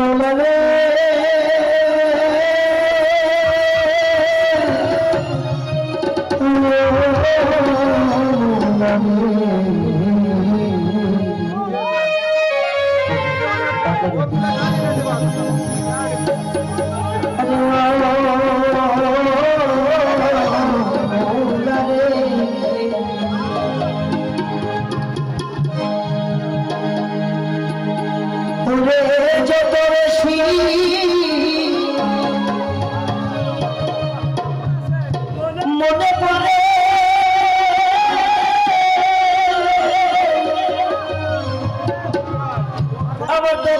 I love it. মনে পড়ে। আমার তো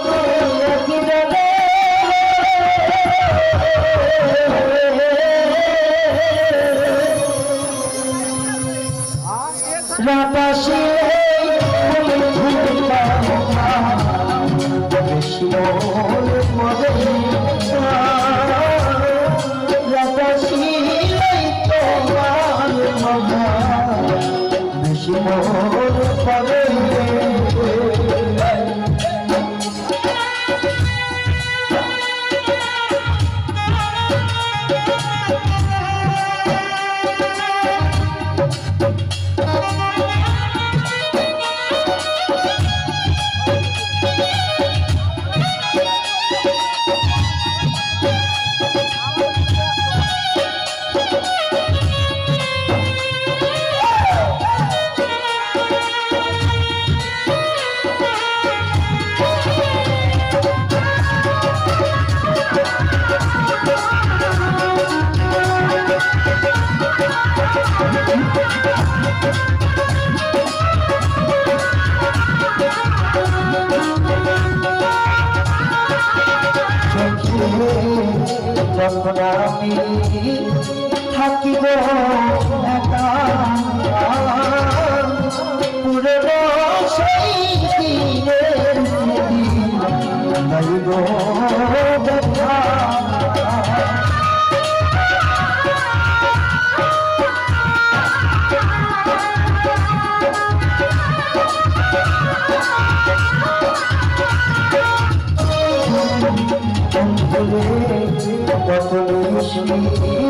কি জানে রাতাসে বেশি মনে বেশি মনে যখন আমি থাকিব একা পুরনো সেই দিনের স্মৃতি বেশি ছিলাম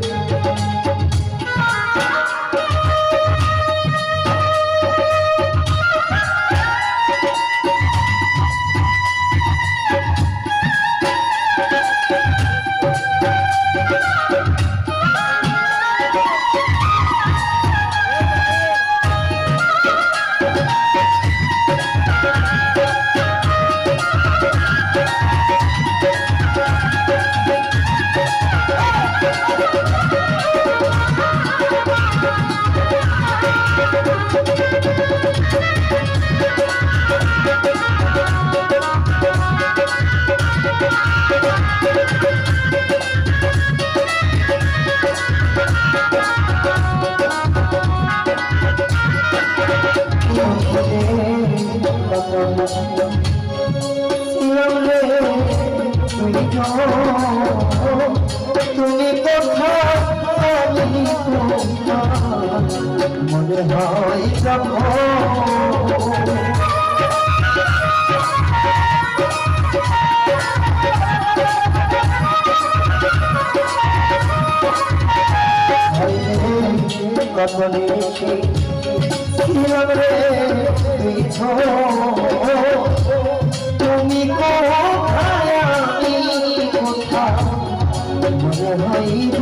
তুমি কথা মনে হয় যাব কত নিশি কিরণ রে তুই ছো তুমি কোথায় হইব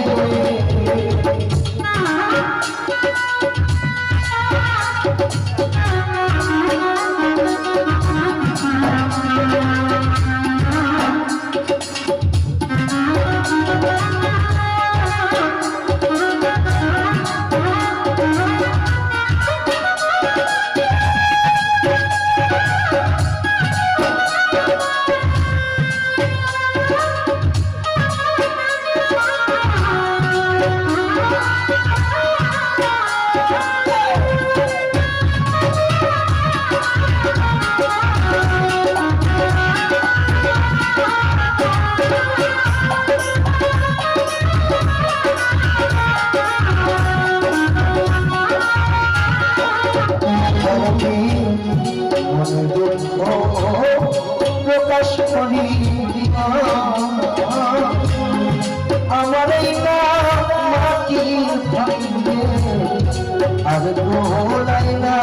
আমার এই মাটি ভাঙিয়ে আর গোলাই না।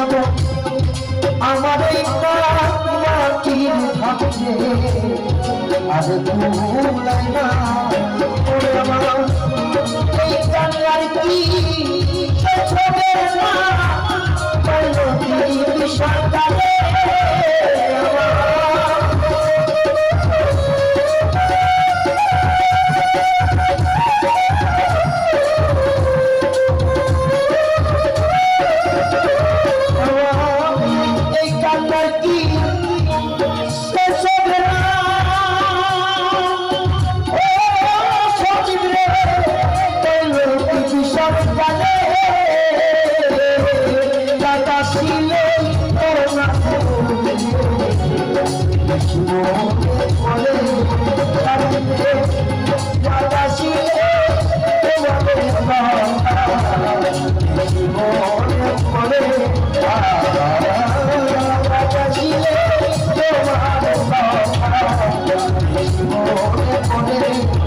মতো আমার এই মাটির ভাবছে আর ভুলাই আমার কি ছোট মনে করে